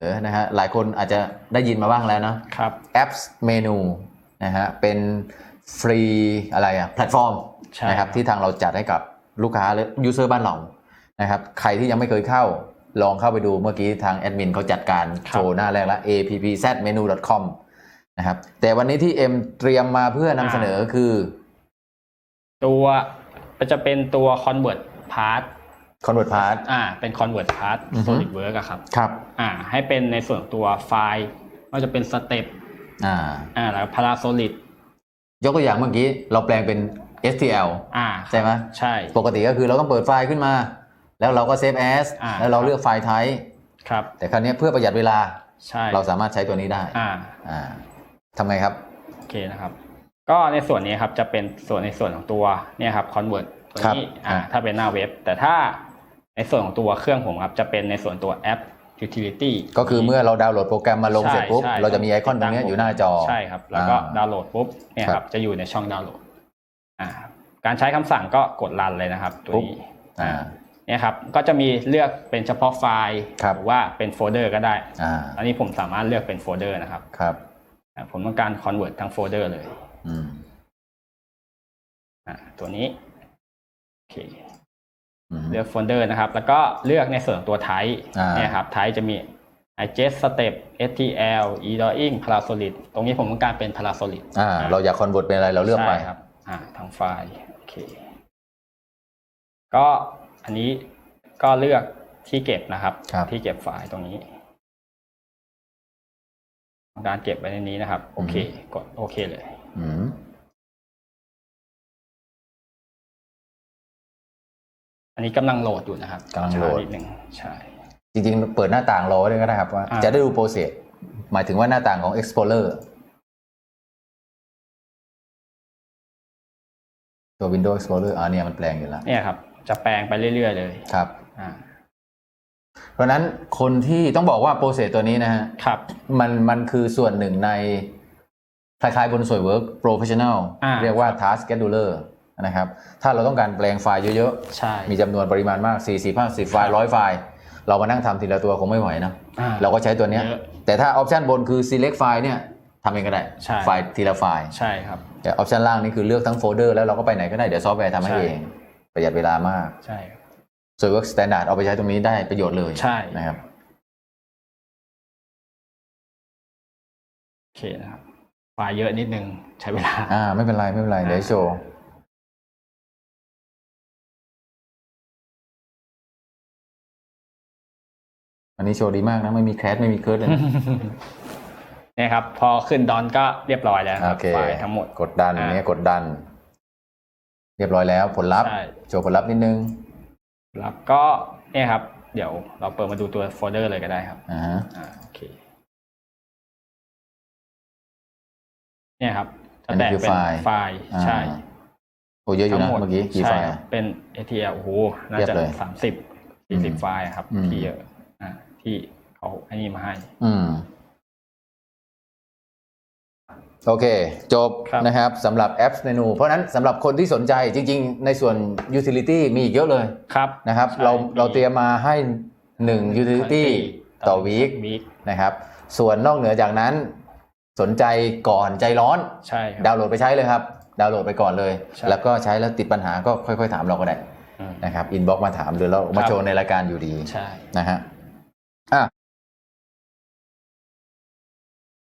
เออนะฮะหลายคนอาจจะได้ยินมาบ้างแล้วเนาะครับ apps เมนูนะฮะเป็นฟรีอะไรอะแพลตฟอร์มใช่นะครับที่ทางเราจัดให้กับลูกค้าหรือยูเซอร์บ้านเรานะครับใครที่ยังไม่เคยเข้าลองเข้าไปดูเมื่อกี้ทางแอดมินเขาจัดการโชว์หน้าแรกแล้ว appzmenu.com นะครับแต่วันนี้ที่เอ็มเตรียมมาเพื่อนำเสนอคือ ตัวจะเป็นตัว convert part convert part อ่าเป็น convert part อือฮึ solidwork อะครับครับ อ่าให้เป็นในส่วนของตัวไฟล์ว่าจะเป็นสเต็ปอ่า อ่าแล้ว parasolid ยกตัวอย่างเมื่อกี้เราแปลงเป็น STL อ่าใช่ไหมใช่ ปกติก็คือเราต้องเปิดไฟล์ขึ้นมา แล้วเราก็เซฟแอสอ่า แล้วเราเลือกไฟล์ไทป์ครับแต่ครั้นี้เพื่อประหยัดเวลา ใช่เราสามารถใช้ตัวนี้ได้อ่า อ่าทำไงครับ โอเคนะครับ ก็ในส่วนนี้ครับจะเป็นส่วนในส่วนของตัวเนี่ยครับ convert ตัวครับนี้อ่าอ่าถ้าเป็นหน้าเว็บ แต่ถ้า ในส่วนของตัวเครื่องผมครับจะเป็นในส่วนตัวแอป utility ก็คือเมื่อเราดาวน์โหลดโปรแกรมมาลงเสร็จปุ๊บใช่ใช่เราจะมีไอคอนตรงเนี้ยอยู่หน้าจอใช่ครับ แล้วก็อ่าดาวน์โหลดปุ๊บเนี่ยคครัรับบจะอยู่ในช่องดาวน์โหลดอ่าการใช้คำสั่งก็กดรันเลยนะครับ ตัวปุ๊บนี้อ่าเนี่ยครับก็จะมีเลือกเป็นเฉพาะไฟล์ครับหรือว่าเป็นโฟลเดอร์ก็ได้อ่าอันนี้ผมสามารถเลือกเป็นโฟลเดอร์นะครับครับอ่าผมต้องการ convert ทั้งโฟลเดอร์เลยอืมอ่าตัวนี้โอเคอืม เลือกโฟลเดอร์นะครับ แล้วก็เลือกในส่วนของตัวไทป์อ่าเนี่ยครับไทป์จะมี adjust step stl e-drawing parasolid ตรงนี้ผมต้องการเป็น parasolid อ่า เราอยากคอนเวิร์ตเป็นอะไรเราเลือกไปใช่ครับ อ่าทางไฟล์โอเค ก็อันนี้ก็เลือกที่เก็บนะครับครับที่เก็บไฟล์ตรงนี้การเก็บไว้ในนี้นะครับ โอเค กดโอเคเลย อืม อันนี้กำลังโหลดอยู่นะครับกำลังโหลดช้านิดหนึ่งใช่ จริงๆ เปิดหน้าต่างรอไว้เลยก็ได้ครับว่าอ่า จะได้ดูโปรเซสหมายถึงว่าหน้าต่างของ Explorer ตัว Windows Explorer อ่าเนี่ยมันแปลงอยู่แล้วเนี่ยครับ จะแปลงไปเรื่อย ๆ เลยครับอ่าเพราะฉะนั้นคนที่ต้องบอกว่าโปรเซสตัวนี้นะฮะครับ มันมันคือส่วนหนึ่งในคล้ายๆบนสวย Work Professional อ่าเรียกว่า Task Scheduler นะครับ ถ้าเราต้องการแปลงไฟล์เยอะใช่ๆมีจำนวนปริมาณมาก40 50ไฟล์100ไฟล์ เรามานั่งทำทีละตัวคงไม่ไหวนะอ่เราก็ใช้ตัวเนี้ยเยอะแต่ถ้าออปชันบนคือ select ไฟล์เนี่ยทำเองก็ได้ใช่ไฟล์ทีละไฟล์ ใช่ครับ แต่ออปชันล่างนี่คือเลือกทั้งโฟลเดอร์แล้วเราก็ไปไหนก็ได้ เดี๋ยวซอฟต์แวร์ทำให้ใช่เอง ประหยัดเวลามาก ใช่ครับส่วน Work Standard เอาไปใช้ตรงนี้ได้ประโยชน์เลย ใช่นะครับ โอเคนะครับไฟล์เยอะนิดนึงใช้เวลา อ่า ไม่เป็นไรไม่เป็นไรอ่าเดี๋ยวให้โชว์ อันนี้โชว์ดีมากนะไม่มีแคสไม่มีเคิร์ดเลยนะ เนี่ยครับ พอขึ้นดอนก็เรียบร้อยแล้วคโอรับเค ไฟล์ทั้งหมด กดดันอ่าอย่างเนี้ยกดดัน เรียบร้อยแล้วผลลัพธ์ ใช่ โชว์ผลลัพธ์นิดนึงแล้วก็เนี่ยครับ เดี๋ยวเราเปิดมาดูตัวโฟลเดอร์เลยก็ได้ครับ อ่าฮะอ่าโอเค เนี่ยครับอัจะนนี้แตกคือเป็นไฟล์ไฟล์อ่าใช่โอ้เยอะอยู่ทั้นะงหมดเมื่อกี้กี่ไฟใช่ล์ครับเป็น ATL โอ้โหน่าเรียบจะเลยสามสิบสี่สิบอืมไฟล์ครับอืม ที่เยอะอ่า ที่เขาให้นี่มาให้ อืม โอเค จบครับนะครับสำหรับแอปเมนู เพราะฉะนั้นสำหรับคนที่สนใจจริง ๆ ในส่วน Utility มีอีกเยอะเลยครับนะครับ ใช่เรามี เราเตรียมมาให้1 Utility ต่อวีควีคนะครับ ส่วนนอกเหนือจากนั้น สนใจก่อนใจร้อน ใช่ครับดาวน์โหลดไปใช้เลยครับ ดาวน์โหลดไปก่อนเลย ใช่ แล้วก็ใช้แล้วติดปัญหาก็ค่อย ๆ ถามเราก็ได้อืม นะครับอินบ็อกมาถามหรือเรามาครับ โชว์ในรายการอยู่ดีใช่ นะฮะ อะ